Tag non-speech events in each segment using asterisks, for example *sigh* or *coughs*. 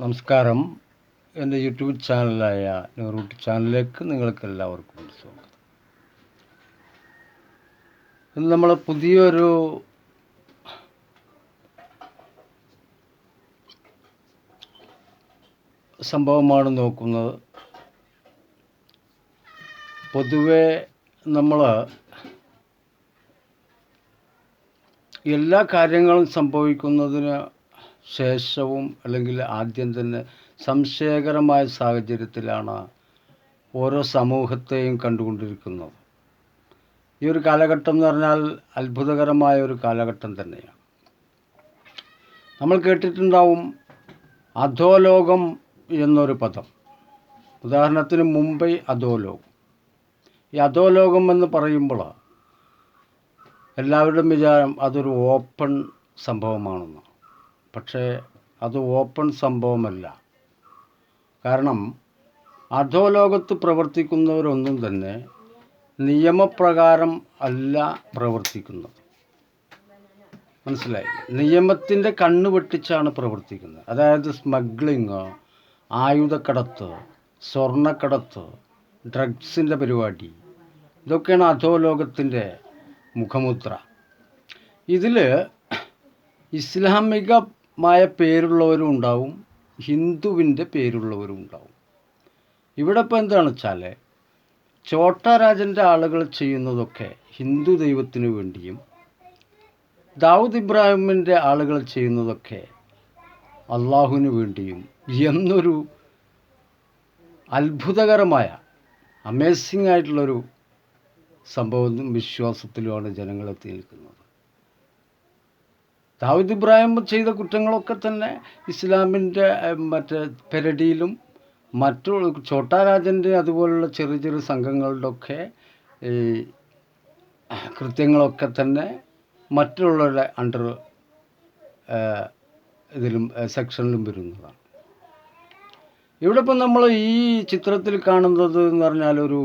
നമസ്കാരം. എന്റെ യൂട്യൂബ് ചാനലായ നെഹ്റൂട്ട് ചാനലിലേക്ക് നിങ്ങൾക്ക് എല്ലാവർക്കും സ്വാഗതം. ഇന്ന് നമ്മൾ പുതിയൊരു സംഭവമാണ് നോക്കുന്നത്. പൊതുവെ നമ്മൾ എല്ലാ കാര്യങ്ങളും സംഭവിക്കുന്നതിന് ശേഷവും അല്ലെങ്കിൽ ആദ്യം തന്നെ സംശയകരമായ സാഹചര്യത്തിലാണ് ഓരോ സമൂഹത്തെയും കണ്ടുകൊണ്ടിരിക്കുന്നത്. ഈ ഒരു കാലഘട്ടം എന്ന് പറഞ്ഞാൽ അത്ഭുതകരമായ ഒരു കാലഘട്ടം തന്നെയാണ്. നമ്മൾ കേട്ടിട്ടുണ്ടാവും അധോലോകം എന്നൊരു പദം. ഉദാഹരണത്തിന് മുംബൈ അധോലോകം. ഈ അധോലോകം എന്ന് പറയുമ്പോൾ എല്ലാവരുടെയും വിചാരം അതൊരു ഓപ്പൺ സംഭവമാണെന്ന് പക്ഷേ അത് ഓപ്പൺ സംഭവമല്ല. കാരണം അധോലോകത്ത് പ്രവർത്തിക്കുന്നവരൊന്നും തന്നെ നിയമപ്രകാരം അല്ല പ്രവർത്തിക്കുന്നത്. മനസ്സിലായി? നിയമത്തിന്റെ കണ്ണ് വെട്ടിച്ചാണ് പ്രവർത്തിക്കുന്നത്. അതായത് സ്മഗ്ലിങ് ആയുധക്കടത്ത് സ്വർണക്കടത്ത് ഡ്രഗ്സിന്റെ പരിപാടി ഇതൊക്കെയാണ് അധോലോകത്തിന്റെ മുഖമുദ്ര. ഇതിൽ ഇസ്ലാമികമായ പേരുള്ളവരും ഉണ്ടാവും ഹിന്ദുവിന്റെ പേരുള്ളവരും ഉണ്ടാവും. ഇവിടെ ഇപ്പോൾ എന്താണെന്ന് വെച്ചാൽ ചോട്ടാരാജന്റെ ആളുകൾ ചെയ്യുന്നതൊക്കെ ഹിന്ദു ദൈവത്തിന് വേണ്ടിയും ദാവൂദ് ഇബ്രാഹിമിന്റെ ആളുകൾ ചെയ്യുന്നതൊക്കെ അള്ളാഹുവിന് വേണ്ടിയും എന്നൊരു അത്ഭുതകരമായ അമേസിംഗ് ആയിട്ടുള്ളൊരു സംഭവം വിശ്വാസത്തിലുമാണ് ജനങ്ങളെത്തി നിൽക്കുന്നത്. ദാവൂദ് ഇബ്രാഹിം ചെയ്ത കുറ്റങ്ങളൊക്കെ തന്നെ ഇസ്ലാമിന്റെ മറ്റേ പെരടിയിലും മറ്റു ചോട്ടാരാജന്റെ അതുപോലുള്ള ചെറിയ ചെറിയ സംഘങ്ങളുടെ ഒക്കെ ഈ കൃത്യങ്ങളൊക്കെ തന്നെ മറ്റുള്ളവരുടെ അണ്ടർ ഇതിലും സെക്ഷനിലും വരുന്നതാണ്. ഇവിടെ ഇപ്പം നമ്മൾ ഈ ചിത്രത്തിൽ കാണുന്നത് എന്ന് പറഞ്ഞാൽ ഒരു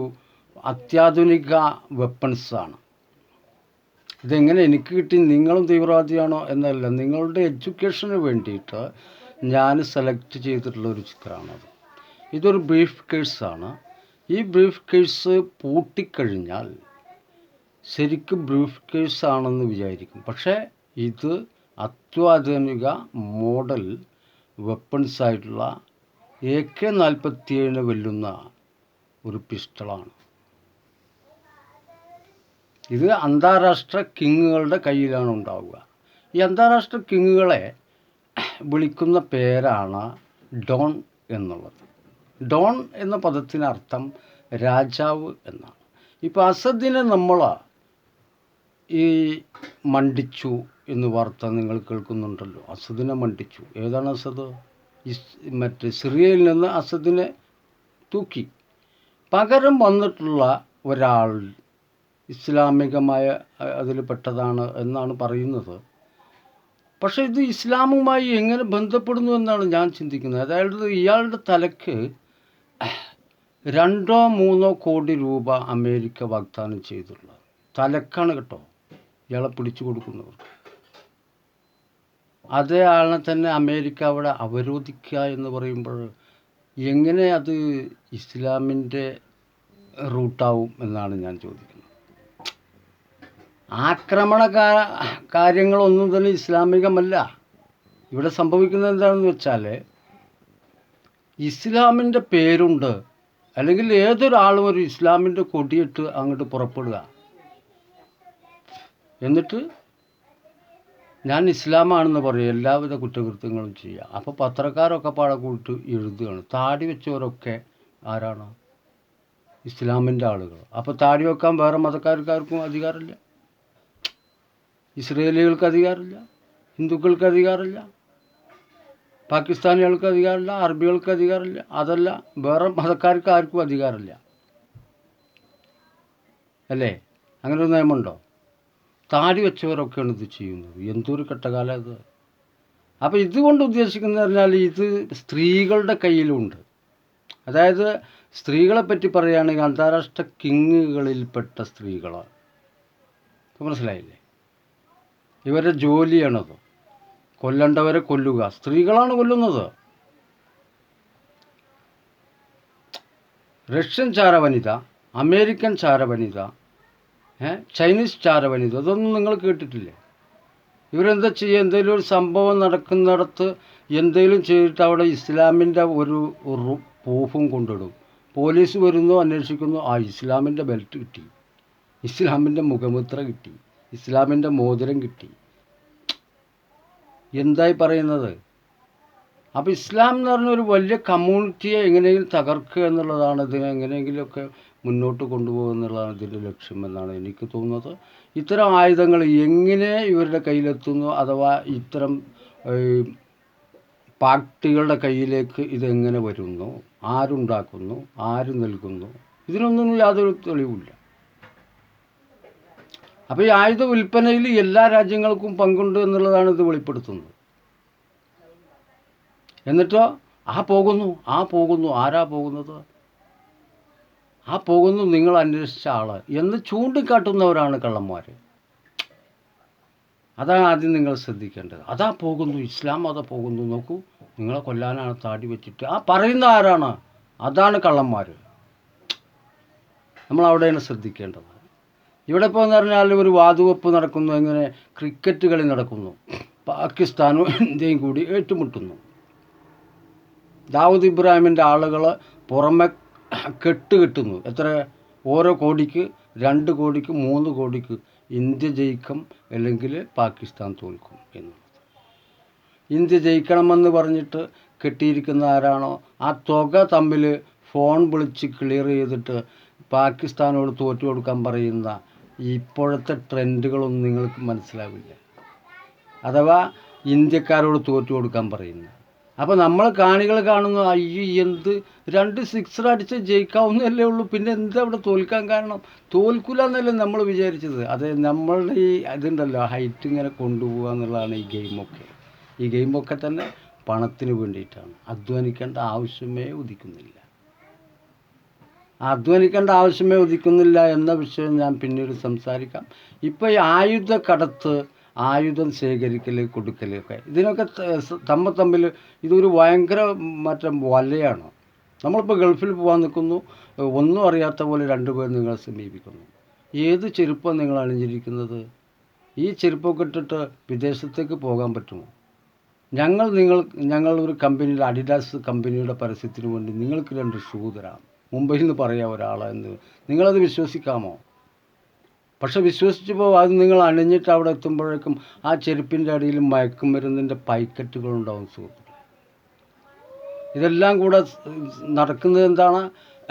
അത്യാധുനിക വെപ്പൺസാണ് ഇതെങ്ങനെ എനിക്ക് കിട്ടി? നിങ്ങളും തീവ്രവാദിയാണോ? എന്നല്ല നിങ്ങളുടെ എഡ്യൂക്കേഷന് വേണ്ടിയിട്ട് ഞാൻ സെലക്ട് ചെയ്തിട്ടുള്ള ഒരു ചിത്രമാണത് ഇതൊരു ബ്രീഫ് കേഴ്സാണ് ഈ ബ്രീഫ് കേഴ്സ് പൂട്ടിക്കഴിഞ്ഞാൽ ശരിക്കും ബ്രീഫ് കേഴ്സാണെന്ന് വിചാരിക്കും. പക്ഷേ ഇത് അത്യാധുനിക മോഡൽ വെപ്പൺസായിട്ടുള്ള എ കെ നാൽപ്പത്തിയേഴിന് വെല്ലുന്ന ഒരു പിസ്റ്റളാണ്. ഇത് അന്താരാഷ്ട്ര കിങ്ങുകളുടെ കയ്യിലാണ് ഉണ്ടാവുക. ഈ അന്താരാഷ്ട്ര കിങ്ങുകളെ വിളിക്കുന്ന പേരാണ് ഡോൺ എന്നുള്ളത്. ഡോൺ എന്ന പദത്തിനർത്ഥം രാജാവ് എന്നാണ്. ഇപ്പോൾ അസദിനെ നമ്മൾ ഈ മണ്ടിച്ചു എന്ന് വാർത്ത നിങ്ങൾ കേൾക്കുന്നുണ്ടല്ലോ. അസദിനെ മണ്ടിച്ചു. ഏതാണ് അസദ്? മറ്റേ സിറിയയിൽ നിന്ന് അസദിനെ തൂക്കി. പകരം വന്നിട്ടുള്ള ഒരാൾ ഇസ്ലാമികമായ അതിൽ പെട്ടതാണ് എന്നാണ് പറയുന്നത്. പക്ഷേ ഇത് ഇസ്ലാമുമായി എങ്ങനെ ബന്ധപ്പെടുന്നു എന്നാണ് ഞാൻ ചിന്തിക്കുന്നത്. അതായത് ഇയാളുടെ തലക്ക് രണ്ടോ മൂന്നോ കോടി രൂപ അമേരിക്ക വാഗ്ദാനം ചെയ്തിട്ടുള്ളത്. തലക്കാണ് കേട്ടോ ഇയാളെ പിടിച്ചു കൊടുക്കുന്നവർ അതേ ആളിനെ തന്നെ അമേരിക്ക അവിടെ അവരോധിക്കുക എന്ന് പറയുമ്പോൾ എങ്ങനെ അത് ഇസ്ലാമിന്റെ റൂട്ടാവും എന്നാണ് ഞാൻ ചോദിക്കുന്നത്. ആക്രമണ കാര്യങ്ങളൊന്നും തന്നെ ഇസ്ലാമികമല്ല. ഇവിടെ സംഭവിക്കുന്നത് എന്താണെന്ന് വെച്ചാൽ ഇസ്ലാമിന്റെ പേരുണ്ട് അല്ലെങ്കിൽ ഏതൊരാളും ഒരു ഇസ്ലാമിന്റെ കൊടിയിട്ട് അങ്ങോട്ട് പുറപ്പെടുക. എന്നിട്ട് ഞാൻ ഇസ്ലാമാണെന്ന് പറയും എല്ലാവിധ കുറ്റകൃത്യങ്ങളും ചെയ്യുക. അപ്പോൾ പത്രക്കാരൊക്കെ പാടെ കൂട്ട് എഴുതുകയാണ്. താടി വെച്ചവരൊക്കെ ആരാണോ? ഇസ്ലാമിന്റെ ആളുകൾ. അപ്പോൾ താടി വെക്കാൻ വേറെ മതക്കാർക്കാർക്കും അധികാരമില്ല. ഇസ്രയേലികൾക്ക് അധികാരമില്ല ഹിന്ദുക്കൾക്ക് അധികാരമില്ല പാകിസ്ഥാനികൾക്ക് അധികാരമില്ല അറബികൾക്ക് അധികാരമില്ല അതല്ല വേറെ മതക്കാർക്ക് ആർക്കും അധികാരമില്ല. അല്ലേ? അങ്ങനെ ഒരു നിയമമുണ്ടോ? താടി വെച്ചവരൊക്കെയാണ് ഇത് ചെയ്യുന്നത്. എന്തൊരു കെട്ടകാലം ഇത്. അപ്പോൾ ഇതുകൊണ്ട് ഉദ്ദേശിക്കുന്നത് പറഞ്ഞാൽ ഇത് സ്ത്രീകളുടെ കയ്യിലുണ്ട്. അതായത് സ്ത്രീകളെ പറ്റി പറയുകയാണെങ്കിൽ അന്താരാഷ്ട്ര കിങ്ങുകളിൽപ്പെട്ട സ്ത്രീകളാണ്. മനസ്സിലായില്ലേ? ഇവരുടെ ജോലിയാണത്. കൊല്ലണ്ടവരെ കൊല്ലുക. സ്ത്രീകളാണ് കൊല്ലുന്നത്. റഷ്യൻ ചാരവനിത അമേരിക്കൻ ചാരവനിത ചൈനീസ് ചാരവനിത അതൊന്നും നിങ്ങൾ കേട്ടിട്ടില്ലേ? ഇവരെന്താ ചെയ്യുക എന്തെങ്കിലും ഒരു സംഭവം നടക്കുന്നിടത്ത് എന്തെങ്കിലും ചെയ്തിട്ട് അവിടെ ഇസ്ലാമിന്റെ ഒരു പൂഫും കൊണ്ടിടും. പോലീസ് വരുന്നു അന്വേഷിക്കുന്നു ആ ഇസ്ലാമിന്റെ ബെൽറ്റ് കിട്ടി. ഇസ്ലാമിന്റെ മുഖമുദ്ര കിട്ടി. ഇസ്ലാമിന്റെ മോതിരം കിട്ടി. എന്തായി പറയുന്നത്? അപ്പോൾ ഇസ്ലാം എന്ന് പറഞ്ഞ ഒരു വലിയ കമ്മ്യൂണിറ്റിയെ എങ്ങനെയെങ്കിലും തകർക്കുക എന്നുള്ളതാണ് ഇതിനെ എങ്ങനെയെങ്കിലുമൊക്കെ മുന്നോട്ട് കൊണ്ടുപോകുക എന്നുള്ളതാണ് ഇതിന്റെ ലക്ഷ്യമെന്നാണ് എനിക്ക് തോന്നുന്നത്. ഇത്തരം ആയുധങ്ങൾ എങ്ങനെ ഇവരുടെ കയ്യിലെത്തുന്നു അഥവാ ഇത്തരം പാർട്ടികളുടെ കയ്യിലേക്ക് ഇതെങ്ങനെ വരുന്നു? ആരുണ്ടാക്കുന്നു? ആര് നൽകുന്നു? ഇതിനൊന്നും യാതൊരു തെളിവില്ല അപ്പോൾ ഈ ആയുധ വിൽപ്പനയിൽ എല്ലാ രാജ്യങ്ങൾക്കും പങ്കുണ്ട് എന്നുള്ളതാണ് ഇത് വെളിപ്പെടുത്തുന്നത്. എന്നിട്ടോ ആ പോകുന്നു ആ പോകുന്നു ആരാ പോകുന്നത്? ആ പോകുന്നു നിങ്ങൾ അന്വേഷിച്ച ആൾ എന്ന് ചൂണ്ടിക്കാട്ടുന്നവരാണ് കള്ളന്മാർ അതാണ് ആദ്യം നിങ്ങൾ ശ്രദ്ധിക്കേണ്ടത്. അതാ പോകുന്നു ഇസ്ലാം അതാ പോകുന്നു നോക്കൂ നിങ്ങളെ കൊല്ലാനാണ് താടി വെച്ചിട്ട്. ആ പറയുന്ന ആരാണ്? അതാണ് കള്ളന്മാർ നമ്മൾ അവിടെയാണ് ശ്രദ്ധിക്കേണ്ടത്. ഇവിടെ ഇപ്പോൾ എന്ന് പറഞ്ഞാൽ ഒരു വാതുവെപ്പ് നടക്കുന്നു എങ്ങനെ ക്രിക്കറ്റ് കളി നടക്കുന്നു. പാകിസ്ഥാനും ഇന്ത്യയും കൂടി ഏറ്റുമുട്ടുന്നു. ദാവൂദ് ഇബ്രാഹിമിന്റെ ആളുകൾ പുറമെ കെട്ട് കെട്ടുന്നു. എത്ര? ഓരോ കോടിക്ക് രണ്ട് കോടിക്ക് മൂന്ന് കോടിക്ക് ഇന്ത്യ ജയിക്കും അല്ലെങ്കിൽ പാകിസ്ഥാൻ തോൽക്കും എന്ന്. ഇന്ത്യ ജയിക്കണമെന്ന് പറഞ്ഞിട്ട് കെട്ടിയിരിക്കുന്ന ആരാണോ? ആ തുക തമ്മിൽ ഫോൺ വിളിച്ച് ക്ലിയർ ചെയ്തിട്ട് പാകിസ്ഥാനോട് തോറ്റു കൊടുക്കാൻ പറയുന്ന ഇപ്പോഴത്തെ ട്രെൻഡുകളൊന്നും നിങ്ങൾക്ക് മനസ്സിലാവില്ല. അഥവാ ഇന്ത്യക്കാരോട് തോറ്റു കൊടുക്കാൻ പറയുന്നു. അപ്പോൾ നമ്മൾ കാണികൾ കാണുന്നു അയ്യോ എന്ത് രണ്ട് സിക്സർ അടിച്ച് ജയിക്കാവുന്നതല്ലേ ഉള്ളൂ. പിന്നെ എന്താ അവിടെ തോൽക്കാൻ കാരണം? തോൽക്കില്ല എന്നല്ലേ നമ്മൾ വിചാരിച്ചത്. അത് നമ്മളുടെ ഈ ഇതുണ്ടല്ലോ ഹൈറ്റ് ഇങ്ങനെ കൊണ്ടുപോകുക എന്നുള്ളതാണ് ഈ ഗെയിമൊക്കെ. ഈ ഗെയിമൊക്കെ തന്നെ പണത്തിന് വേണ്ടിയിട്ടാണ്. അധ്വാനിക്കേണ്ട ആവശ്യമേ ഉദിക്കുന്നില്ല. അധ്വാനിക്കേണ്ട ആവശ്യമേ ഉദിക്കുന്നില്ല എന്ന വിഷയം ഞാൻ പിന്നീട് സംസാരിക്കാം. ഇപ്പോൾ ഈ ആയുധ കടത്ത് ആയുധം ശേഖരിക്കൽ കൊടുക്കൽ ഒക്കെ. ഇതിനൊക്കെ തമ്മ തമ്മിൽ തമ്മിൽ ഇതൊരു ഭയങ്കര മറ്റം വലയാണ്? നമ്മളിപ്പോൾ ഗൾഫിൽ പോകാൻ നിൽക്കുന്നു. ഒന്നും അറിയാത്ത പോലെ രണ്ടുപേർ നിങ്ങളെ സമീപിക്കുന്നു. ഏത് ചെരുപ്പം നിങ്ങൾ അണിഞ്ഞിരിക്കുന്നത്? ഈ ചെരുപ്പൊക്കെ ഇട്ടിട്ട് വിദേശത്തേക്ക് പോകാൻ പറ്റുമോ? ഞങ്ങൾ നിങ്ങൾ ഞങ്ങൾ ഒരു കമ്പനിയുടെ അഡിഡാസ് കമ്പനിയുടെ പരസ്യത്തിന് വേണ്ടി നിങ്ങൾക്ക് രണ്ട് ഷൂ തരാം മുംബൈയിൽ നിന്ന് പറയാം ഒരാളെന്ന് നിങ്ങളത് വിശ്വസിക്കാമോ? പക്ഷെ വിശ്വസിച്ചപ്പോൾ അത് നിങ്ങൾ അണിഞ്ഞിട്ട് അവിടെ എത്തുമ്പോഴേക്കും ആ ചെരുപ്പിന്റെ അടിയിൽ മയക്കുമരുന്നിന്റെ പൈക്കറ്റുകളുണ്ടാവും സുഹൃത്തുക്കളെ. ഇതെല്ലാം കൂടെ നടക്കുന്നത് എന്താണ്?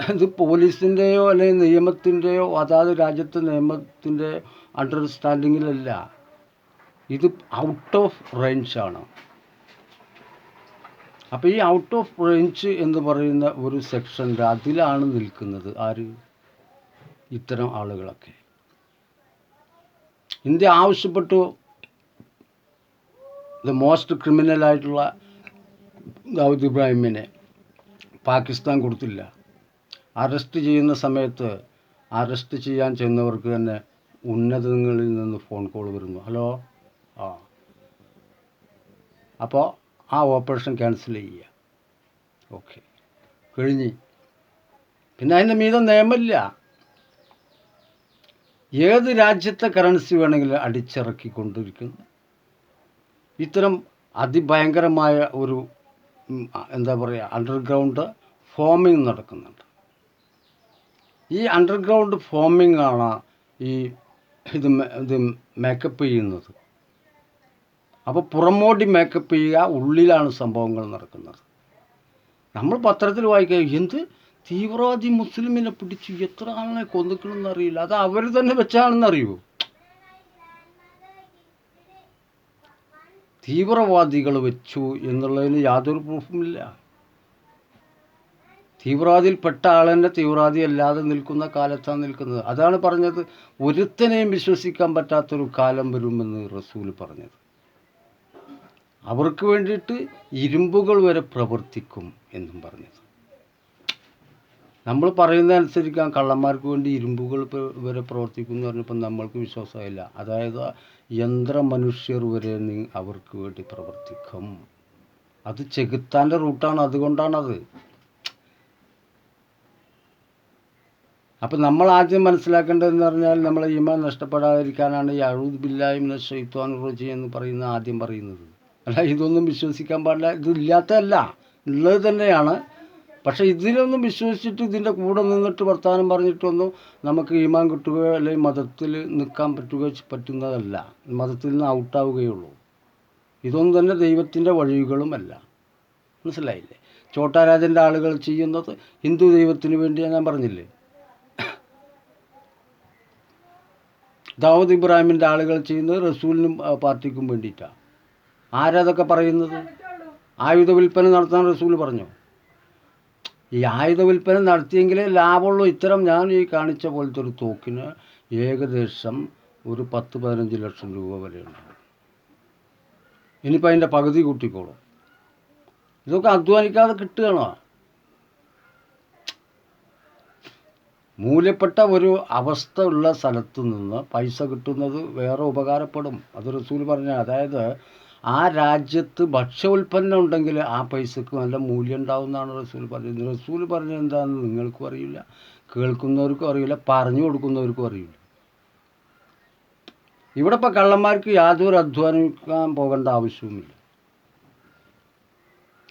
ഇത് പോലീസിന്റെയോ അല്ലെങ്കിൽ നിയമത്തിന്റെയോ അതാത് രാജ്യത്തെ നിയമത്തിന്റെ അണ്ടർസ്റ്റാൻഡിങ്ങിലല്ല. ഇത് ഔട്ട് ഓഫ് റേഞ്ചാണ്. അപ്പോൾ ഈ ഔട്ട് ഓഫ് റേഞ്ച് എന്ന് പറയുന്ന ഒരു സെക്ഷന്റെ അതിലാണ് നിൽക്കുന്നത്. ആര്? ഇത്തരം ആളുകളൊക്കെ. ഇന്ത്യ ആവശ്യപ്പെട്ടു. ദ മോസ്റ്റ് ക്രിമിനലായിട്ടുള്ള ദാവൂദ് ഇബ്രാഹിമിനെ പാകിസ്ഥാൻ കൊടുത്തില്ല. അറസ്റ്റ് ചെയ്യുന്ന സമയത്ത് അറസ്റ്റ് ചെയ്യാൻ ചെന്നവർക്ക് തന്നെ ഉന്നതങ്ങളിൽ നിന്ന് ഫോൺ കോൾ വരുന്നു. ഹലോ ആ. അപ്പോൾ ആ ഓപ്പറേഷൻ ക്യാൻസൽ ചെയ്യുക. ഓക്കെ. കഴിഞ്ഞ്. പിന്നെ അതിന്റെ മീത നിയമമില്ല. ഏത് രാജ്യത്തെ കറൻസി വേണമെങ്കിലും അടിച്ചിറക്കിക്കൊണ്ടിരിക്കുന്നു ഇത്തരം അതിഭയങ്കരമായ ഒരു എന്താ പറയുക അണ്ടർഗ്രൗണ്ട് ഫോമിങ് നടക്കുന്നുണ്ട്. ഈ അണ്ടർഗ്രൗണ്ട് ഫോമിംഗ് ആണ് ഈ ഇത് ഇത് മേക്കപ്പ് ചെയ്യുന്നത്. അപ്പോൾ പുറമോടി മേക്കപ്പ് ചെയ്യുക ഉള്ളിലാണ് സംഭവങ്ങൾ നടക്കുന്നത്. നമ്മൾ പത്രത്തിൽ വായിക്കുക എന്ത് തീവ്രവാദി മുസ്ലിമിനെ പിടിച്ച് എത്ര ആളെ കൊന്നിക്കണമെന്ന് അറിയില്ല. അത് അവർ തന്നെ വെച്ചാണെന്ന് അറിയുമോ തീവ്രവാദികൾ വെച്ചു എന്നുള്ളതിന് യാതൊരു പ്രൂഫുമില്ല തീവ്രവാദിയിൽപ്പെട്ട ആളെന്നെ തീവ്രവാദി അല്ലാതെ നിൽക്കുന്ന കാലത്താണ് നിൽക്കുന്നത്. അതാണ് പറഞ്ഞത് ഒരുത്തനെയും വിശ്വസിക്കാൻ പറ്റാത്തൊരു കാലം വരുമെന്ന് റസൂൽ പറഞ്ഞത്. അവർക്ക് വേണ്ടിയിട്ട് ഇരുമ്പുകൾ വരെ പ്രവർത്തിക്കും എന്നും പറഞ്ഞത്. നമ്മൾ പറയുന്നതനുസരിക്കാൻ കള്ളന്മാർക്ക് വേണ്ടി ഇരുമ്പുകൾ വരെ പ്രവർത്തിക്കും എന്ന് പറഞ്ഞപ്പോൾ നമ്മൾക്ക് വിശ്വാസമില്ല അതായത് യന്ത്ര മനുഷ്യർ വരെ അവർക്ക് വേണ്ടി പ്രവർത്തിക്കും. അത് ചെകുത്താന്റെ റൂട്ടാണ് അതുകൊണ്ടാണത്. അപ്പം നമ്മൾ ആദ്യം മനസ്സിലാക്കേണ്ടതെന്ന് പറഞ്ഞാൽ നമ്മളെ ഈമാൻ നഷ്ടപ്പെടാതിരിക്കാനാണ് ഈ അഴുദ് ബില്ലായും ഷെയ്ത്വാൻ റോജി എന്ന് പറയുന്ന ആദ്യം പറയുന്നത്. അല്ല ഇതൊന്നും വിശ്വസിക്കാൻ പാടില്ല. ഇതില്ലാത്തതല്ല. ഉള്ളത് തന്നെയാണ്. പക്ഷേ ഇതിനൊന്നും വിശ്വസിച്ചിട്ട് ഇതിന്റെ കൂടെ നിന്നിട്ട് വർത്തമാനം പറഞ്ഞിട്ടൊന്നും നമുക്ക് ഈമാൻ കിട്ടുകയോ അല്ലെങ്കിൽ മതത്തിൽ നിൽക്കാൻ പറ്റുകയോ പറ്റുന്നതല്ല. മതത്തിൽ നിന്ന് ഔട്ടാവുകയുള്ളൂ ഇതൊന്നും തന്നെ ദൈവത്തിന്റെ വഴികളുമല്ല മനസ്സിലായില്ലേ? ചോട്ടാരാജന്റെ ആളുകൾ ചെയ്യുന്നത് ഹിന്ദു ദൈവത്തിന് വേണ്ടിയാണ് ഞാൻ പറഞ്ഞില്ലേ? ദാവൂദ് ഇബ്രാഹിമിന്റെ ആളുകൾ ചെയ്യുന്നത് റസൂലിനും പാർട്ടിക്കും വേണ്ടിയിട്ടാണ് ആരതൊക്കെ പറയുന്നത്? ആയുധ വിൽപ്പന നടത്താൻ റസൂൽ പറഞ്ഞു. ഈ ആയുധ വിൽപ്പന നടത്തിയെങ്കിലേ ലാഭമുള്ളൂ. ഇത്തരം ഞാൻ ഈ കാണിച്ച പോലത്തെ ഒരു തോക്കിന് ഏകദേശം ഒരു പത്ത് പതിനഞ്ച് ലക്ഷം രൂപ വരെ ഉണ്ടാവും. ഇനിയിപ്പോൾ അതിന്റെ പകുതി കൂട്ടിക്കോളും. ഇതൊക്കെ അധ്വാനിക്കാതെ കിട്ടുകയാണോ? മൂല്യപ്പെട്ട ഒരു അവസ്ഥ ഉള്ള സ്ഥലത്തു നിന്ന് പൈസ കിട്ടുന്നത് വേറെ ഉപകാരപ്പെടും. അത് റസൂൽ പറഞ്ഞ അതായത് ആ രാജ്യത്ത് ഭക്ഷ്യ ഉൽപ്പന്നം ഉണ്ടെങ്കിൽ ആ പൈസക്ക് നല്ല മൂല്യം ഉണ്ടാവുമെന്നാണ് റസൂൽ പറഞ്ഞത്. റസൂൽ പറഞ്ഞത് എന്താണെന്ന് നിങ്ങൾക്കും അറിയില്ല കേൾക്കുന്നവർക്കും അറിയില്ല പറഞ്ഞു കൊടുക്കുന്നവർക്കും അറിയില്ല. ഇവിടെ ഇപ്പോൾ കള്ളന്മാർക്ക് യാതൊരു അധ്വാനിക്കാൻ പോകേണ്ട ആവശ്യവുമില്ല.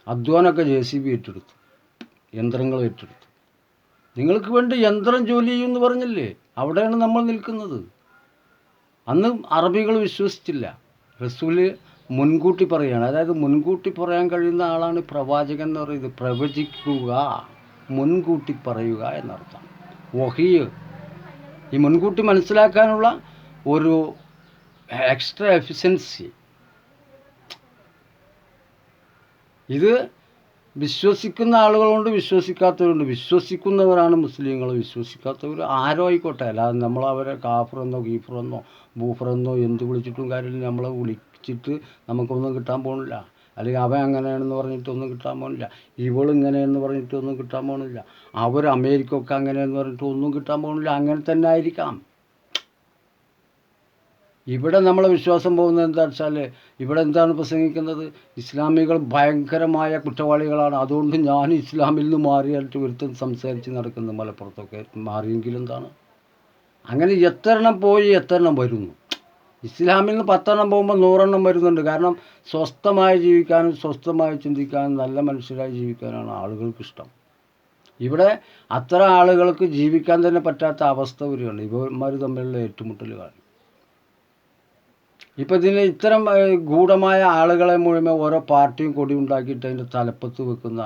അധ്വാനമൊക്കെ ജെ സി ബി ഏറ്റെടുത്തു യന്ത്രങ്ങൾ ഏറ്റെടുത്തു. നിങ്ങൾക്ക് വേണ്ടി യന്ത്രം ജോലി ചെയ്യുമെന്ന് പറഞ്ഞില്ലേ? അവിടെയാണ് നമ്മൾ നിൽക്കുന്നത്. അന്ന് അറബികൾ വിശ്വസിച്ചില്ല. റസൂൽ മുൻകൂട്ടി പറയുകയാണ്. അതായത് മുൻകൂട്ടി പറയാൻ കഴിയുന്ന ആളാണ് പ്രവാചകൻ എന്ന് പറയുന്നത്. പ്രവചിക്കുക മുൻകൂട്ടി പറയുക എന്നർത്ഥം. വഹിയ്. ഈ മുൻകൂട്ടി മനസ്സിലാക്കാനുള്ള ഒരു എക്സ്ട്രാ എഫിഷ്യൻസി ഇത് വിശ്വസിക്കുന്ന ആളുകളുണ്ട് വിശ്വസിക്കാത്തവരുണ്ട്. വിശ്വസിക്കുന്നവരാണ് മുസ്ലിങ്ങൾ വിശ്വസിക്കാത്തവർ ആരോ ആയിക്കോട്ടെ. അല്ലാതെ നമ്മൾ അവരെ കാഫറെന്നോ ഗീഫറെന്നോ ബൂഫറെന്നോ എന്ത് വിളിച്ചിട്ടും കാര്യമില്ല. നമ്മളെ വിളിച്ചിട്ട് നമുക്കൊന്നും കിട്ടാൻ പോണില്ല. അല്ലെങ്കിൽ അവൻ അങ്ങനെയാണെന്ന് പറഞ്ഞിട്ടൊന്നും കിട്ടാൻ പോകുന്നില്ല ഇവൾ ഇങ്ങനെയെന്ന് പറഞ്ഞിട്ടൊന്നും കിട്ടാൻ പോണില്ല. അവർ അമേരിക്ക അങ്ങനെയെന്ന് പറഞ്ഞിട്ട് ഒന്നും കിട്ടാൻ പോണില്ല. അങ്ങനെ തന്നെ ആയിരിക്കാം. ഇവിടെ നമ്മളെ വിശ്വാസം പോകുന്നത് എന്താ വെച്ചാൽ ഇവിടെ എന്താണ് പ്രസംഗിക്കുന്നത്? ഇസ്ലാമികൾ ഭയങ്കരമായ കുറ്റവാളികളാണ്. അതുകൊണ്ട് ഞാൻ ഇസ്ലാമിൽ നിന്ന് മാറിയായിട്ട് ഒരുത്തൻ സംസാരിച്ച് നടക്കുന്നു മലപ്പുറത്തൊക്കെ. മാറിയെങ്കിലും എന്താണ്? അങ്ങനെ എത്രണം പോയി എത്രണം വരുന്നു. ഇസ്ലാമിൽ നിന്ന് പത്തെണ്ണം പോകുമ്പോൾ നൂറെണ്ണം വരുന്നുണ്ട്. കാരണം സ്വസ്ഥമായി ജീവിക്കാനും സ്വസ്ഥമായി ചിന്തിക്കാനും നല്ല മനുഷ്യരായി ജീവിക്കാനാണ് ആളുകൾക്ക് ഇഷ്ടം ഇവിടെ അത്ര ആളുകൾക്ക് ജീവിക്കാൻ തന്നെ പറ്റാത്ത അവസ്ഥ വരികയാണ്. ഇവന്മാർ തമ്മിലുള്ള ഏറ്റുമുട്ടലുകൾ ഇപ്പം ഇതിന് ഇത്തരം ഗൂഢമായ ആളുകളെ മുഴുവൻ ഓരോ പാർട്ടിയും കൊടി ഉണ്ടാക്കിയിട്ട് അതിന്റെ തലപ്പത്ത് വെക്കുന്ന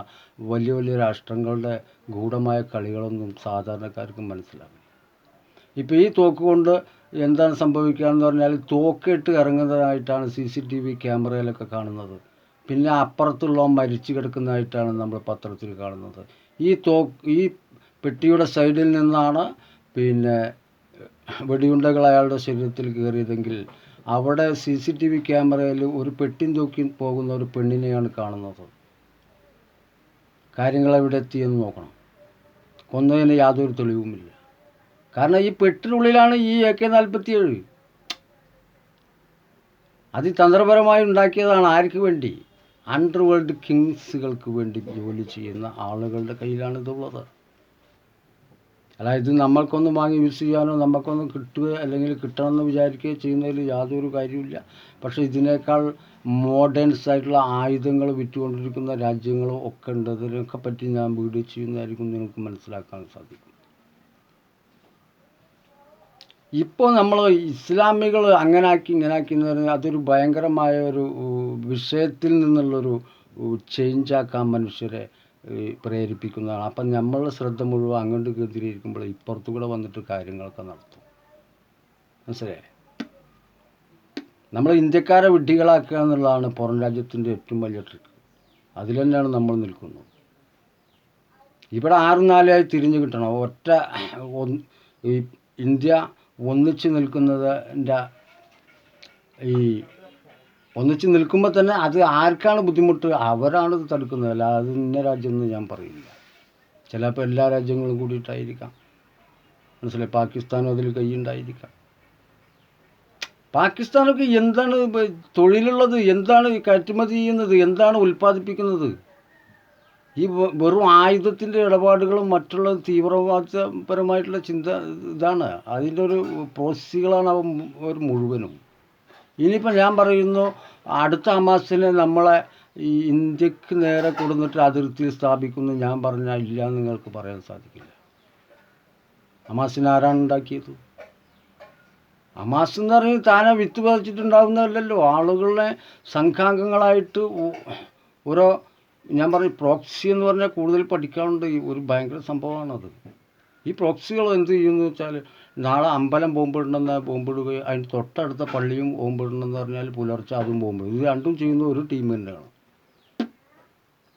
വലിയ വലിയ രാഷ്ട്രങ്ങളുടെ ഗൂഢമായ കളികളൊന്നും സാധാരണക്കാർക്ക് മനസ്സിലാവില്ല. ഇപ്പോൾ ഈ തോക്ക് കൊണ്ട് എന്താണ് സംഭവിക്കുക എന്ന് പറഞ്ഞാൽ തോക്കിട്ട് ഇറങ്ങുന്നതായിട്ടാണ് സി സി ടി വി ക്യാമറയിലൊക്കെ കാണുന്നത്. പിന്നെ അപ്പുറത്തുള്ള മരിച്ചു കിടക്കുന്നതായിട്ടാണ് നമ്മൾ പത്രത്തിൽ കാണുന്നത്. ഈ തോ ഈ പെട്ടിയുടെ സൈഡിൽ നിന്നാണ് പിന്നെ വെടിയുണ്ടകൾ അയാളുടെ ശരീരത്തിൽ കയറിയതെങ്കിൽ അവിടെ സി സി ടി വി ക്യാമറയിൽ ഒരു പെട്ടിൻ തൂക്കി പോകുന്ന ഒരു പെണ്ണിനെയാണ് കാണുന്നത്. കാര്യങ്ങൾ എവിടെ എത്തിയെന്ന് നോക്കണം. കൊന്നതിന് യാതൊരു തെളിവുമില്ല. കാരണം ഈ പെട്ടിനുള്ളിലാണ് ഈ എ കെ നാൽപ്പത്തി ഏഴ് അതിതന്ത്രപരമായി ഉണ്ടാക്കിയതാണ് ആർക്ക് വേണ്ടി? അണ്ടർവേൾഡ് കിങ്സുകൾക്ക് വേണ്ടി ജോലി ചെയ്യുന്ന ആളുകളുടെ കയ്യിലാണ് ഇതുള്ളത്. അതായത് നമ്മൾക്കൊന്നും വാങ്ങി യൂസ് ചെയ്യാനോ നമുക്കൊന്ന് കിട്ടുക അല്ലെങ്കിൽ കിട്ടണമെന്ന് വിചാരിക്കുകയോ ചെയ്യുന്നതിൽ യാതൊരു കാര്യമില്ല പക്ഷേ ഇതിനേക്കാൾ മോഡേൺസ് ആയിട്ടുള്ള ആയുധങ്ങൾ വിറ്റുകൊണ്ടിരിക്കുന്ന രാജ്യങ്ങളും ഒക്കെ ഉണ്ട് അതിനൊക്കെ പറ്റി ഞാൻ വീഡിയോ ചെയ്യുന്നതായിരിക്കും നിങ്ങൾക്ക് മനസ്സിലാക്കാൻ സാധിക്കും. ഇപ്പോൾ നമ്മൾ ഇസ്ലാമികൾ അങ്ങനാക്കി ഇങ്ങനാക്കി എന്ന് പറഞ്ഞാൽ അതൊരു ഭയങ്കരമായ ഒരു വിഷയത്തിൽ നിന്നുള്ളൊരു ചേഞ്ച് ആക്കാൻ മനുഷ്യരെ പ്രേരിപ്പിക്കുന്നതാണ്. അപ്പം നമ്മളുടെ ശ്രദ്ധ മുഴുവൻ അങ്ങോട്ട് കേന്ദ്രീകരിക്കുമ്പോൾ ഇപ്പുറത്തു കൂടെ വന്നിട്ട് കാര്യങ്ങളൊക്കെ നടത്തും. മനസ്സിലായേ? നമ്മൾ ഇന്ത്യക്കാരെ വിഡ്ഢികളാക്കുക എന്നുള്ളതാണ് പുറം രാജ്യത്തിന്റെ ഏറ്റവും വലിയ ട്രിക്ക് അതിൽ തന്നെയാണ് നമ്മൾ നിൽക്കുന്നത്. ഇവിടെ ആറും നാലായി തിരിഞ്ഞു കിട്ടണം. ഒറ്റ ഈ ഇന്ത്യ ഒന്നിച്ച് നിൽക്കുന്നതിന്റെ ഈ ഒന്നിച്ച് നിൽക്കുമ്പോൾ തന്നെ അത് ആർക്കാണ് ബുദ്ധിമുട്ട്? അവരാണ് ഇത് തടുക്കുന്നത്. അല്ല അത് ഇന്ന രാജ്യം എന്ന് ഞാൻ പറയില്ല. ചിലപ്പോൾ എല്ലാ രാജ്യങ്ങളും കൂടിയിട്ടായിരിക്കാം. മനസ്സിലായി? പാകിസ്ഥാനും അതിൽ കൈയുണ്ടായിരിക്കാം. പാകിസ്ഥാനൊക്കെ എന്താണ് തൊഴിലുള്ളത്? എന്താണ് കയറ്റുമതി ചെയ്യുന്നത്? എന്താണ് ഉൽപ്പാദിപ്പിക്കുന്നത്? ഈ വെറും ആയുധത്തിന്റെ ഇടപാടുകളും മറ്റുള്ള തീവ്രവാദപരമായിട്ടുള്ള ചിന്ത ഇതാണ്. അതിന്റെ ഒരു പ്രോസസ്സുകളാണ് അവ ഒരു മുഴുവനും. ഇനിയിപ്പോൾ ഞാൻ പറയുന്നു അടുത്ത ഹമാസിനെ നമ്മളെ ഈ ഇന്ത്യയ്ക്ക് നേരെ കൊടുന്നിട്ട് അതിർത്തിയിൽ സ്ഥാപിക്കുന്നു ഞാൻ പറഞ്ഞാൽ ഇല്ല എന്ന് നിങ്ങൾക്ക് പറയാൻ സാധിക്കില്ല. അമാസിനെ ആരാണ് ഉണ്ടാക്കിയത്? അമാസെന്ന് പറയുന്നത് താനെ വിത്ത് പതിച്ചിട്ടുണ്ടാവുന്നതല്ലല്ലോ ആളുകളെ സംഘാംഗങ്ങളായിട്ട് ഓരോ ഞാൻ പറഞ്ഞു പ്രോക്സി എന്ന് പറഞ്ഞാൽ കൂടുതൽ പഠിക്കാനുണ്ട്. ഈ ഒരു ഭയങ്കര സംഭവമാണത്. ഈ പ്രോക്സികൾ എന്ത് ചെയ്യുമെന്ന് വെച്ചാൽ നാളെ അമ്പലം ബോംബിടണമെന്ന് ബോംബിടുകയും അതിന് തൊട്ടടുത്ത പള്ളിയും ബോംബിടണമെന്ന് പറഞ്ഞാൽ പുലർച്ചെ അതും ബോംബിടും. ഇത് രണ്ടും ചെയ്യുന്ന ഒരു ടീം തന്നെയാണ്.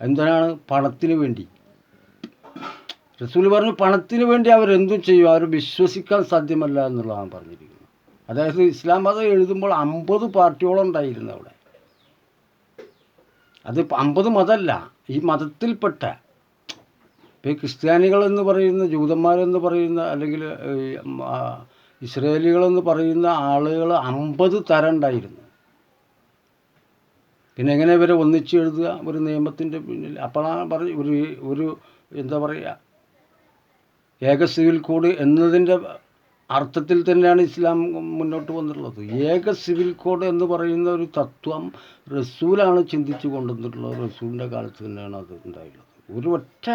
എന്തിനാണ്? പണത്തിന് വേണ്ടി. റസൂൽ പറഞ്ഞു പണത്തിന് വേണ്ടി അവരെന്തും ചെയ്യും. അവർ വിശ്വസിക്കാൻ സാധ്യമല്ല എന്നുള്ളതാണ് പറഞ്ഞിരിക്കുന്നത്. അതായത് ഇസ്ലാം മതം എഴുതുമ്പോൾ അമ്പത് പാർട്ടിയോളം ഉണ്ടായിരുന്നു അവിടെ. അത് അമ്പത് മതമല്ല ഈ മതത്തിൽപ്പെട്ട ഇപ്പോൾ ക്രിസ്ത്യാനികൾ എന്ന് പറയുന്ന ജൂതന്മാരെന്ന് പറയുന്ന അല്ലെങ്കിൽ ഇസ്രേലികളെന്ന് പറയുന്ന ആളുകൾ അമ്പത് തരം ഉണ്ടായിരുന്നു. പിന്നെ എങ്ങനെ ഇവരെ ഒന്നിച്ച് എഴുതുക? ഒരു നിയമത്തിന്റെ പിന്നിൽ. അപ്പോഴാണ് പറഞ്ഞ ഒരു ഒരു എന്താ പറയുക ഏക സിവിൽ കോഡ് എന്നതിന്റെ അർത്ഥത്തിൽ തന്നെയാണ് ഇസ്ലാം മുന്നോട്ട് വന്നിട്ടുള്ളത്. ഏക സിവിൽ കോഡ് എന്ന് പറയുന്ന ഒരു തത്വം റസൂലാണ് ചിന്തിച്ചു കൊണ്ടുവന്നിട്ടുള്ളത്. റസൂലിന്റെ കാലത്ത് തന്നെയാണ് അത് ഉണ്ടായിട്ടുള്ളത്. ഒരു ഒറ്റ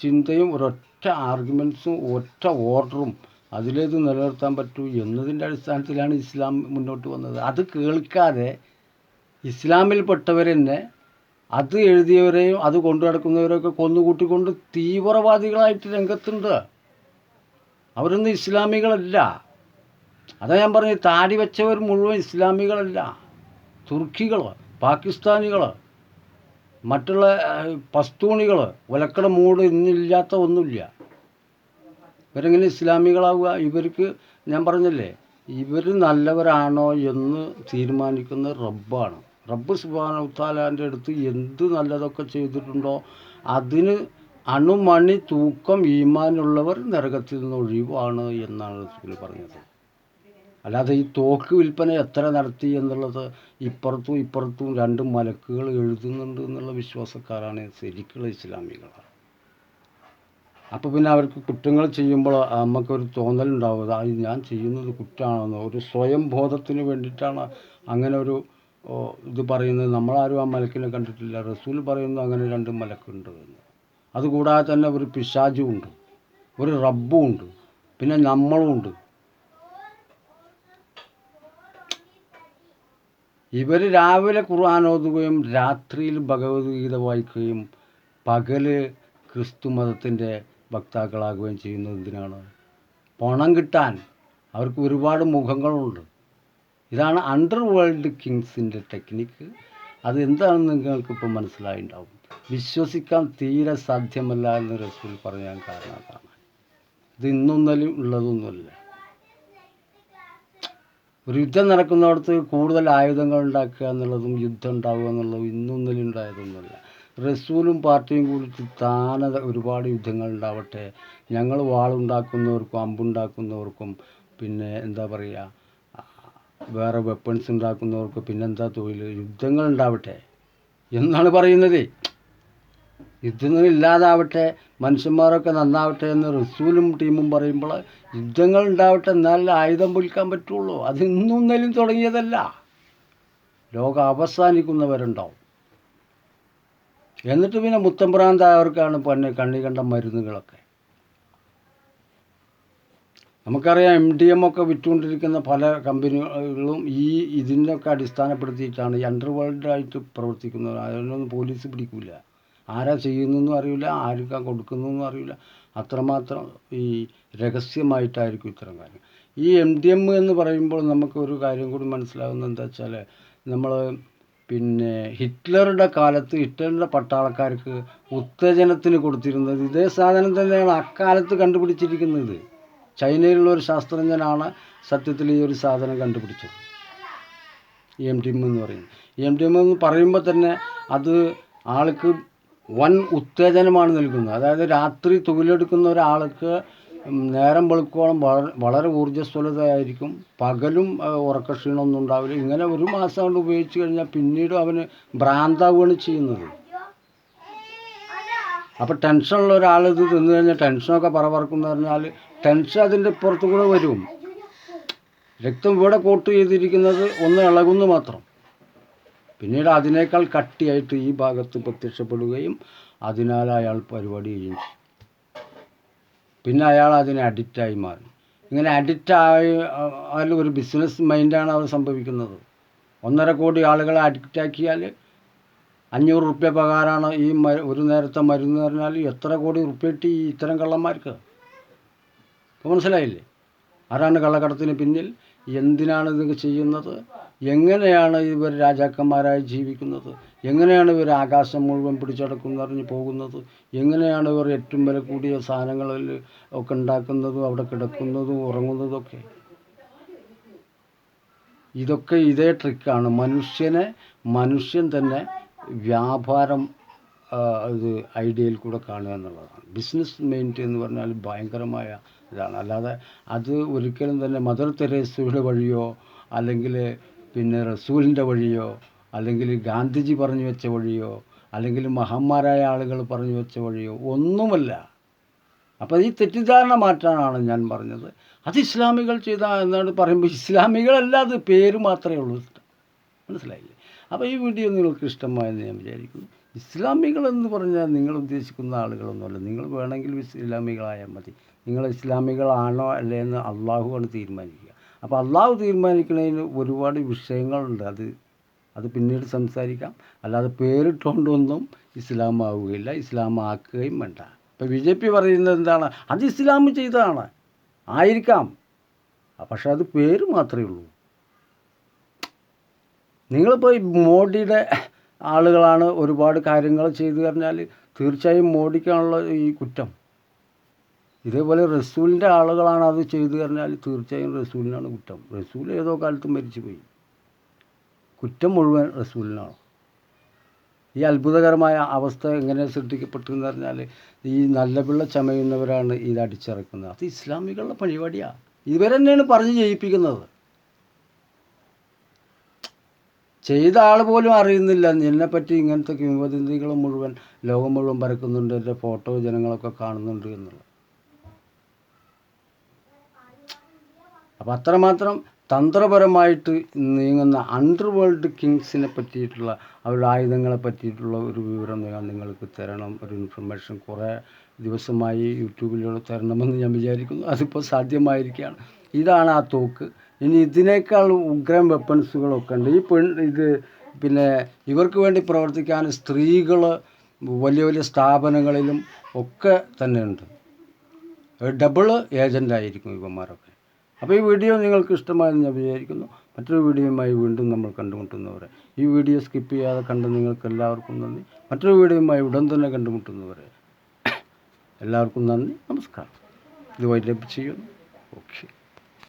ചിന്തയും ഒരൊറ്റ ആർഗ്യുമെൻസും ഒറ്റ ഓർഡറും അതിലേത് നിലനിർത്താൻ പറ്റൂ എന്നതിന്റെ അടിസ്ഥാനത്തിലാണ് ഇസ്ലാം മുന്നോട്ട് വന്നത്. അത് കേൾക്കാതെ ഇസ്ലാമിൽപ്പെട്ടവരെന്നെ അത് എഴുതിയവരെയും അത് കൊണ്ടു നടക്കുന്നവരെയൊക്കെ കൊന്നുകൂട്ടിക്കൊണ്ട് തീവ്രവാദികളായിട്ട് രംഗത്തുണ്ട്. അവരൊന്നും ഇസ്ലാമികളല്ല. അതാ ഞാൻ പറഞ്ഞു താടി വെച്ചവർ മുഴുവൻ ഇസ്ലാമികളല്ല. തുർക്കികൾ പാകിസ്ഥാനികൾ മറ്റുള്ള പസ്തൂണികൾ ഒലക്കട മൂട് ഇന്നില്ലാത്ത ഒന്നുമില്ല. ഇവരെങ്ങനെ ഇസ്ലാമികളാവുക? ഇവർക്ക് ഞാൻ പറഞ്ഞല്ലേ ഇവർ നല്ലവരാണോ എന്ന് തീരുമാനിക്കുന്ന റബ്ബാണ്. റബ്ബ് സുബാനുത്താലാന്റെ അടുത്ത് എന്ത് നല്ലതൊക്കെ ചെയ്തിട്ടുണ്ടോ അതിന് അണുമണി തൂക്കം ഈമാനുള്ളവർ നരകത്തിൽ നിന്ന് ഒഴിവാണ് എന്നാണ് റസൂൽ പറഞ്ഞത്. അല്ലാതെ ഈ തോക്ക് വിൽപ്പന എത്ര നടത്തി എന്നുള്ളത് ഇപ്പുറത്തും ഇപ്പുറത്തും രണ്ട് മലക്കുകൾ എഴുതുന്നുണ്ട് എന്നുള്ള വിശ്വാസക്കാരാണ് ശരിക്കുള്ള ഇസ്ലാമികളാണ്. അപ്പോൾ പിന്നെ അവർക്ക് കുറ്റങ്ങൾ ചെയ്യുമ്പോൾ നമുക്കൊരു തോന്നലുണ്ടാവും അത് ഞാൻ ചെയ്യുന്നത് കുറ്റമാണെന്ന് ഒരു സ്വയം ബോധത്തിന് വേണ്ടിയിട്ടാണ് അങ്ങനെ ഒരു ഇത് പറയുന്നത്. നമ്മളാരും ആ മലക്കിനെ കണ്ടിട്ടില്ല. റസൂൽ പറയുന്നു അങ്ങനെ രണ്ട് മലക്കുണ്ട് എന്ന്. അതുകൂടാതെ തന്നെ ഒരു പിശാചും ഉണ്ട് ഒരു റബ്ബും ഉണ്ട് പിന്നെ നമ്മളും ഉണ്ട് ഇവർ രാവിലെ ഖുർആൻ ഓതുകയും രാത്രിയിൽ ഭഗവത്ഗീത വായിക്കുകയും പകൽ ക്രിസ്തു മതത്തിന്റെ വക്താക്കളാകുകയും ചെയ്യുന്നത് എന്തിനാണ്? പണം കിട്ടാൻ. അവർക്ക് ഒരുപാട് മുഖങ്ങളുണ്ട്. ഇതാണ് അണ്ടർ വേൾഡ് കിങ്സിന്റെ ടെക്നിക്ക് അത് എന്താണെന്ന് നിങ്ങൾക്കിപ്പോൾ മനസ്സിലായിട്ടുണ്ടാവും വിശ്വസിക്കാൻ തീരെ സാധ്യമല്ല എന്ന് റസൂൽ പറയാൻ കാരണം അതാണ്. ഇത് ഇന്നൊന്നലും ഉള്ളതൊന്നുമല്ല. ഒരു യുദ്ധം നടക്കുന്നിടത്ത് കൂടുതൽ ആയുധങ്ങൾ ഉണ്ടാക്കുക എന്നുള്ളതും യുദ്ധം ഉണ്ടാവുക എന്നുള്ളതും ഇന്നൊന്നലും ഉണ്ടായതൊന്നുമല്ല. റസൂലും പാർട്ടിയും കൂടി താനെ ഒരുപാട് യുദ്ധങ്ങൾ ഉണ്ടാവട്ടെ. ഞങ്ങൾ വാളുണ്ടാക്കുന്നവർക്കും അമ്പുണ്ടാക്കുന്നവർക്കും പിന്നെ എന്താ പറയുക വേറെ വെപ്പൺസ് ഉണ്ടാക്കുന്നവർക്ക് പിന്നെന്താ തൊഴിൽ യുദ്ധങ്ങൾ ഉണ്ടാവട്ടെ എന്നാണ് പറയുന്നത്. യുദ്ധങ്ങൾ ഇല്ലാതാവട്ടെ മനുഷ്യന്മാരൊക്കെ നന്നാവട്ടെ എന്ന് റസൂലും ടീമും പറയുമ്പോൾ യുദ്ധങ്ങൾ ഉണ്ടാവട്ടെ എന്നാലേ ആയുധം പൊലിക്കാൻ പറ്റുള്ളൂ. അത് ഇന്നും തുടങ്ങിയതല്ല. ലോകം അവസാനിക്കുന്നവരുണ്ടാവും. എന്നിട്ട് പിന്നെ മുത്തമ്പ്രാന്തായവർക്കാണ് പിന്നെ കണ്ണി കണ്ട മരുന്നുകളൊക്കെ. നമുക്കറിയാം എം ഡി എം ഒക്കെ വിറ്റുകൊണ്ടിരിക്കുന്ന പല കമ്പനികളും ഈ ഇതിനൊക്കെ അടിസ്ഥാനപ്പെടുത്തിയിട്ടാണ് അണ്ടർ വേൾഡായിട്ട് പ്രവർത്തിക്കുന്നത്. അതിനൊന്നും പോലീസ് പിടിക്കില്ല ആരാ ചെയ്യുന്നതെന്നും അറിയില്ല ആർക്കാ കൊടുക്കുന്നതെന്നും അറിയില്ല. അത്രമാത്രം ഈ രഹസ്യമായിട്ടായിരിക്കും ഇത്തരം കാര്യം ഈ എം ഡി എം എന്ന് പറയുമ്പോൾ നമുക്ക് ഒരു കാര്യം കൂടി മനസ്സിലാകുന്നത് എന്താ വെച്ചാൽ നമ്മൾ പിന്നെ ഹിറ്റ്ലറുടെ കാലത്ത് ഹിറ്റ്ലറുടെ പട്ടാളക്കാർക്ക് ഉത്തേജനത്തിന് കൊടുത്തിരുന്നത് ഇതേ സാധനം തന്നെയാണ് അക്കാലത്ത് കണ്ടുപിടിച്ചിരിക്കുന്നത്. ചൈനയിലുള്ള ഒരു ശാസ്ത്രജ്ഞനാണ് സത്യത്തിൽ ഈ ഒരു സാധനം കണ്ടുപിടിച്ചത്. എം ഡി എം എന്ന് പറയുന്നത്. എം ഡി എം എന്ന് പറയുമ്പോൾ തന്നെ അത് ആൾക്ക് വൻ ഉത്തേജനമാണ് നൽകുന്നത്. അതായത് രാത്രി തൊഴിലെടുക്കുന്ന ഒരാൾക്ക് നേരം വെളുക്കോളം വളരെ ഊർജസ്വലതയായിരിക്കും. പകലും ഉറക്കക്ഷീണമൊന്നും ഉണ്ടാവില്ല. ഇങ്ങനെ ഒരു മാസം കൊണ്ട് ഉപയോഗിച്ച് കഴിഞ്ഞാൽ പിന്നീട് അവന് ഭ്രാന്താവുകയാണ് ചെയ്യുന്നത്. അപ്പോൾ ടെൻഷനുള്ള ഒരാൾ ഇത് തിന്നു കഴിഞ്ഞാൽ ടെൻഷനൊക്കെ പറ എന്ന് പറഞ്ഞാൽ ടെൻഷൻ അതിന്റെ പുറത്തു കൂടെ വരും. രക്തം ഇവിടെ കോട്ട് ചെയ്തിരിക്കുന്നത് ഒന്ന് ഇളകുന്നു മാത്രം. പിന്നീട് അതിനേക്കാൾ കട്ടിയായിട്ട് ഈ ഭാഗത്ത് പ്രത്യക്ഷപ്പെടുകയും അതിനാൽ അയാൾ പരിപാടി ചെയ്യും. പിന്നെ അയാൾ അതിന് അഡിക്റ്റായി മാറി. ഇങ്ങനെ അഡിക്റ്റായി അതിൽ ഒരു ബിസിനസ് മൈൻഡാണ് അവർ സംഭവിക്കുന്നത്. ഒന്നര കോടി ആളുകളെ അഡിക്റ്റാക്കിയാൽ അഞ്ഞൂറ് റുപ്യ പകാറാണ് ഈ ഒരു നേരത്തെ മരുന്ന് പറഞ്ഞാൽ എത്ര കോടി റുപ്യ കിട്ടി ഇത്തരം കള്ളന്മാർക്ക്? മനസ്സിലായില്ലേ? ആരാണ് കള്ളക്കടത്തിന് പിന്നിൽ? എന്തിനാണ് ഇത് ചെയ്യുന്നത്? എങ്ങനെയാണ് ഇവർ രാജാക്കന്മാരായി ജീവിക്കുന്നത്? എങ്ങനെയാണ് ഇവർ ആകാശം മുഴുവൻ പിടിച്ചടക്കുന്നറിഞ്ഞ് പോകുന്നത്? എങ്ങനെയാണ് ഇവർ ഏറ്റവും വില കൂടിയ സാധനങ്ങളിൽ ഒക്കെ ഉണ്ടാക്കുന്നതും അവിടെ കിടക്കുന്നതും ഉറങ്ങുന്നതും ഒക്കെ? ഇതൊക്കെ ഇതേ ട്രിക്കാണ്. മനുഷ്യനെ മനുഷ്യൻ തന്നെ വ്യാപാരം ഇത് ഐഡിയയിൽ കൂടെ കാണുക എന്നുള്ളതാണ്. ബിസിനസ് മൈൻഡ് എന്ന് പറഞ്ഞാൽ ഭയങ്കരമായ ഇതാണ്. അല്ലാതെ അത് ഒരിക്കലും തന്നെ മദർ തെരേസയുടെ വഴിയോ അല്ലെങ്കിൽ പിന്നെ റസൂലിന്റെ വഴിയോ അല്ലെങ്കിൽ ഗാന്ധിജി പറഞ്ഞു വെച്ച വഴിയോ അല്ലെങ്കിൽ മഹാന്മാരായ ആളുകൾ പറഞ്ഞു വെച്ച വഴിയോ ഒന്നുമല്ല. അപ്പോൾ ഈ തെറ്റിദ്ധാരണ മാറ്റാനാണ് ഞാൻ പറഞ്ഞത്. അത് ഇസ്ലാമികൾ ചെയ്ത എന്നാണ് പറയുമ്പോൾ ഇസ്ലാമികളല്ല അത് പേര് മാത്രമേ ഉള്ളൂ. മനസ്സിലായില്ലേ? അപ്പോൾ ഈ വീഡിയോ നിങ്ങൾക്ക് ഇഷ്ടമായെന്ന് ഞാൻ വിചാരിക്കുന്നു. ഇസ്ലാമികൾ എന്ന് പറഞ്ഞാൽ നിങ്ങൾ ഉദ്ദേശിക്കുന്ന ആളുകളൊന്നുമല്ല. നിങ്ങൾ വേണമെങ്കിൽ ഇസ്ലാമികളായാൽ മതി. നിങ്ങൾ ഇസ്ലാമികളാണോ അല്ലേ എന്ന് അള്ളാഹുവാണ് തീരുമാനിക്കുക. അപ്പോൾ അള്ളാഹു തീരുമാനിക്കുന്നതിന് ഒരുപാട് വിഷയങ്ങളുണ്ട്. അത് അത് പിന്നീട് സംസാരിക്കാം. അല്ലാതെ പേരിട്ടുകൊണ്ടൊന്നും ഇസ്ലാം ആവുകയില്ല ഇസ്ലാം ആക്കുകയും വേണ്ട. ഇപ്പോൾ ബി ജെ പി പറയുന്നത് എന്താണ്? അത് ഇസ്ലാം ചെയ്തതാണ്. ആയിരിക്കാം. പക്ഷെ അത് പേര് മാത്രമേ ഉള്ളൂ. നിങ്ങളിപ്പോൾ മോഡിയുടെ ആളുകളാണ് ഒരുപാട് കാര്യങ്ങൾ ചെയ്തു പറഞ്ഞാൽ തീർച്ചയായും മോഡിക്കാണുള്ള ഈ കുറ്റം. ഇതേപോലെ റസൂലിന്റെ ആളുകളാണ് അത് ചെയ്തു പറഞ്ഞാൽ തീർച്ചയായും റസൂലിനാണ് കുറ്റം. റസൂൽ ഏതോ കാലത്തും മരിച്ചു പോയി കുറ്റം മുഴുവൻ റസൂലിനാണ്. ഈ അത്ഭുതകരമായ അവസ്ഥ എങ്ങനെ ശ്രദ്ധിക്കപ്പെട്ടു എന്ന് പറഞ്ഞാൽ ഈ നല്ല പിള്ള ചമയുന്നവരാണ് ഇത് അടിച്ചിറക്കുന്നത്. അത് ഇസ്ലാമികളുടെ പരിപാടിയാണ് ഇവരെന്നെയാണ് പറഞ്ഞ് ചെയ്യിപ്പിക്കുന്നത് ചെയ്ത ആൾ പോലും അറിയുന്നില്ല. എന്നെപ്പറ്റി ഇങ്ങനത്തെ കിംവദന്തികൾ മുഴുവൻ ലോകം മുഴുവൻ പരക്കുന്നുണ്ട്. എന്റെ ഫോട്ടോ ജനങ്ങളൊക്കെ കാണുന്നുണ്ട് എന്നുള്ളത്. അപ്പം അത്രമാത്രം തന്ത്രപരമായിട്ട് നീങ്ങുന്ന അണ്ടർ വേൾഡ് കിങ്സിനെ പറ്റിയിട്ടുള്ള അവരുടെ ആയുധങ്ങളെ പറ്റിയിട്ടുള്ള ഒരു വിവരം ഞാൻ നിങ്ങൾക്ക് തരണം. ഒരു ഇൻഫർമേഷൻ കുറേ ദിവസമായി യൂട്യൂബിലൂടെ തരണമെന്ന് ഞാൻ വിചാരിക്കുന്നു. അതിപ്പോൾ സാധ്യമായിരിക്കുകയാണ്. ഇതാണ് ആ തോക്ക്. ഇനി ഇതിനേക്കാൾ ഉഗ്രം വെപ്പൺസുകളൊക്കെ ഉണ്ട്. ഈ പെൺ ഇത് പിന്നെ ഇവർക്ക് വേണ്ടി പ്രവർത്തിക്കാൻ സ്ത്രീകൾ വലിയ വലിയ സ്ഥാപനങ്ങളിലും ഒക്കെ തന്നെ ഉണ്ട്. ഡബിൾ ഏജന്റായിരിക്കും ഇവന്മാരൊക്കെ. അപ്പോൾ ഈ വീഡിയോ നിങ്ങൾക്ക് ഇഷ്ടമായെന്ന് ഞാൻ വിചാരിക്കുന്നു. മറ്റൊരു വീഡിയോയുമായി വീണ്ടും നമ്മൾ കണ്ടുമുട്ടുന്നവരെ. ഈ വീഡിയോ സ്കിപ്പ് ചെയ്യാതെ കണ്ട് നിങ്ങൾക്ക് എല്ലാവർക്കും നന്ദി. മറ്റൊരു വീഡിയോയുമായി ഉടൻ തന്നെ കണ്ടുമുട്ടുന്നവരെ. *coughs* എല്ലാവർക്കും നന്ദി. നമസ്കാരം. ഇത് ലഭിച്ചു. ചെയ്യുന്നു ഓക്കെ.